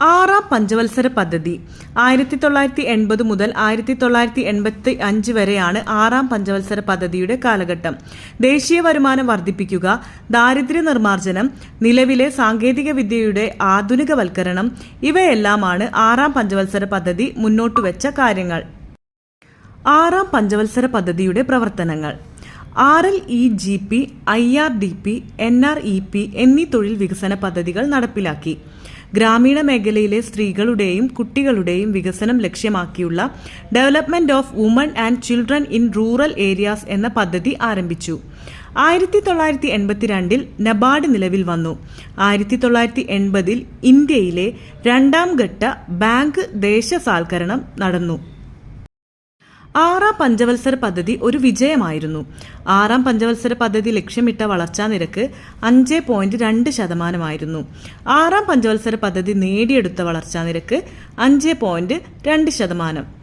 ആറാം പഞ്ചവത്സര പദ്ധതി. ആയിരത്തി തൊള്ളായിരത്തി എൺപത് മുതൽ ആയിരത്തി തൊള്ളായിരത്തി എൺപത്തി അഞ്ച് വരെയാണ് ആറാം പഞ്ചവത്സര പദ്ധതിയുടെ കാലഘട്ടം. ദേശീയ വരുമാനം വർദ്ധിപ്പിക്കുക ദാരിദ്ര്യ നിർമ്മാർജനം നിലവിലെ സാങ്കേതിക വിദ്യയുടെ ആധുനികവൽക്കരണം ഇവയെല്ലാമാണ് ആറാം പഞ്ചവത്സര പദ്ധതി മുന്നോട്ടുവെച്ച കാര്യങ്ങൾ. ആറാം പഞ്ചവത്സര പദ്ധതിയുടെ പ്രവർത്തനങ്ങൾ. R L E G P I R D P N R E P എന്നീ തൊഴിൽ വികസന പദ്ധതികൾ നടപ്പിലാക്കി. ഗ്രാമീണ മേഖലയിലെ സ്ത്രീകളുടെയും കുട്ടികളുടെയും വികസനം ലക്ഷ്യമാക്കിയുള്ള development of women and children in rural areas എന്ന പദ്ധതി ആരംഭിച്ചു. ആയിരത്തി തൊള്ളായിരത്തി എൺപത്തിരണ്ടിൽ നബാർഡ് നിലവിൽ വന്നു. ആയിരത്തി തൊള്ളായിരത്തി എൺപതിൽ ഇന്ത്യയിലെ രണ്ടാം ഘട്ട ബാങ്ക് ദേശസാൽക്കരണം നടന്നു. ആറാം പഞ്ചവത്സര പദ്ധതി ഒരു വിജയമായിരുന്നു. ആറാം പഞ്ചവത്സര പദ്ധതി ലക്ഷ്യമിട്ട വളർച്ചാ നിരക്ക് അഞ്ച് പോയിന്റ് രണ്ട് ശതമാനമായിരുന്നു. ആറാം പഞ്ചവത്സര പദ്ധതി നേടിയെടുത്ത വളർച്ചാ നിരക്ക് അഞ്ച് പോയിന്റ് രണ്ട് ശതമാനം.